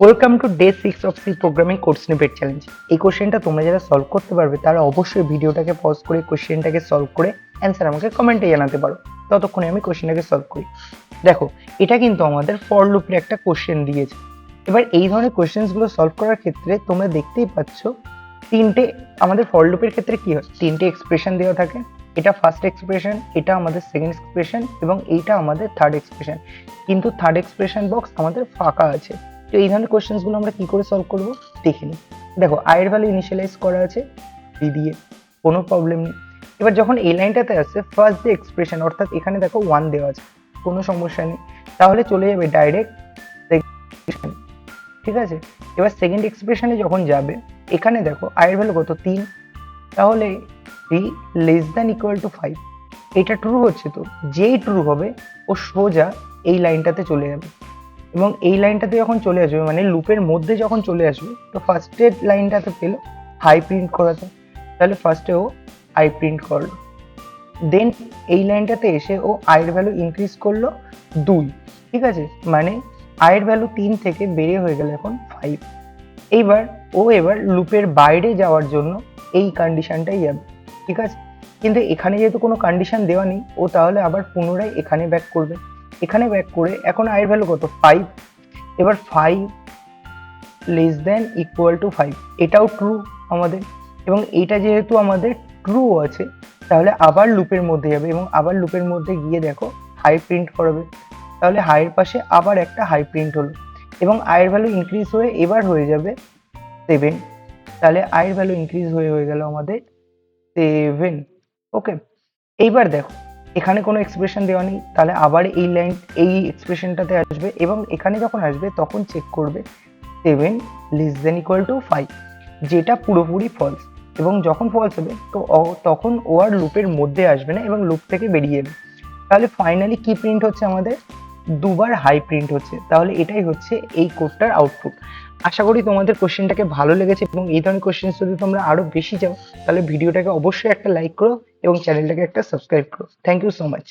Welcome to day six of C programming course snippet challenge এই কোশ্চেনটা তোমরা যারা সলভ করতে পারবে, তারা অবশ্যই ভিডিওটাকে পজ করে কোশ্চেনটাকে সলভ করে অ্যান্সার আমাকে কমেন্টে জানাতে পারো। ততক্ষণে আমি কোশ্চেনটাকে সলভ করি। দেখো, এটা কিন্তু আমাদের ফর লুপের একটা কোশ্চেন দিয়েছে। এবার এই ধরনের কোশ্চেন্সগুলো সলভ করার ক্ষেত্রে তোমরা দেখতেই পাচ্ছ, তিনটে আমাদের ফর লুপের ক্ষেত্রে কি হয়? তিনটে এক্সপ্রেশন দেওয়া থাকে। এটা ফার্স্ট এক্সপ্রেশন এটা আমাদের সেকেন্ড এক্সপ্রেশন এবং এইটা আমাদের থার্ড এক্সপ্রেশন কিন্তু থার্ড এক্সপ্রেশন বক্স আমাদের ফাঁকা আছে। তো এই ধরনের কোশ্চেন্সগুলো আমরা কি করে সলভ করব? দেখে নিই। দেখো আয়ের ভ্যালু ইনিশিয়ালাইজ করা আছে বি দিয়ে, কোনো প্রবলেম নেই। এবার যখন এই লাইনটাতে আসছে ফার্স্ট যে এক্সপ্রেশন অর্থাৎ এখানে দেখো ওয়ান দেওয়া আছে, কোনো সমস্যা নেই। তাহলে চলে যাবে ডাইরেক্ট ঠিক আছে? এবার সেকেন্ড এক্সপ্রেশনে যখন যাবে, এখানে দেখো আয়ের ভ্যালু কত? তিন। তাহলে three less than equal to five এটা ট্রু হচ্ছে তো? যেই ট্রু হবে, ও সোজা এই লাইনটাতে চলে যাবে। এবং এই লাইনটাতে যখন চলে আসবে মানে লুপের মধ্যে যখন চলে আসবে, তো ফার্স্টের লাইনটাতে পেল হাই প্রিন্ট করাতে তাহলে ফার্স্টে ও আই প্রিন্ট করল। দেন এই লাইনটাতে এসে ও আয়ের ভ্যালু ইনক্রিজ করল দুই। ঠিক আছে? মানে আয়ের ভ্যালু তিন থেকে বেড়ে হয়ে গেল এখন ফাইভ এইবার ও এবার লুপের বাইরে যাওয়ার জন্য এই কন্ডিশনটাই যাবে। ঠিক আছে? কিন্তু এখানে যেহেতু কোনো কন্ডিশন দেওয়া নেই, ও তাহলে আবার পুনরায় এখানে ব্যাক করবে। এখানে ব্যাক করে, এখন আয়ের ভ্যালু কত? ফাইভ এবার five less than equal to five এটাও ট্রু আমাদের। এবং এইটা যেহেতু আমাদের ট্রু আছে, তাহলে আবার লুপের মধ্যে যাবে এবং আবার লুপের মধ্যে গিয়ে দেখো হাই প্রিন্ট করাবে। তাহলে হাইয়ের পাশে আবার একটা হাই প্রিন্ট হলো। এবং আয়ের ভ্যালু ইনক্রিজ হয়ে এবার হয়ে যাবে সেভেন তাহলে আয়ের ভ্যালু ইনক্রিজ হয়ে হয়ে গেল আমাদের সেভেন ওকে এইবার দেখো এখানে কোনো এক্সপ্রেশন দেওয়া নেই, তাহলে আবার এই লাইন এই এক্সপ্রেশনটাতে আসবে এবং এখানে যখন আসবে তখন চেক করবে seven less than equal to five যেটা পুরোপুরি ফলস এবং যখন ফলস হবে, তো তখন ও আর লুপের মধ্যে আসবে না এবং লুপ থেকে বেরিয়ে যাবে। তাহলে ফাইনালি কি প্রিন্ট হচ্ছে আমাদের? দুবার হাই প্রিন্ট হচ্ছে, তাহলে এটাই হচ্ছে এই কোডটার আউটপুট আশা করি তোমাদের কোশ্চেনটাকে ভালো লেগেছে এবং এই ধরনের কোশ্চেন যদি তোমরা আরও বেশি চাও, তাহলে ভিডিওটাকে অবশ্যই একটা লাইক করো এবং চ্যানেলটাকে একটা সাবস্ক্রাইব করো। Thank you so much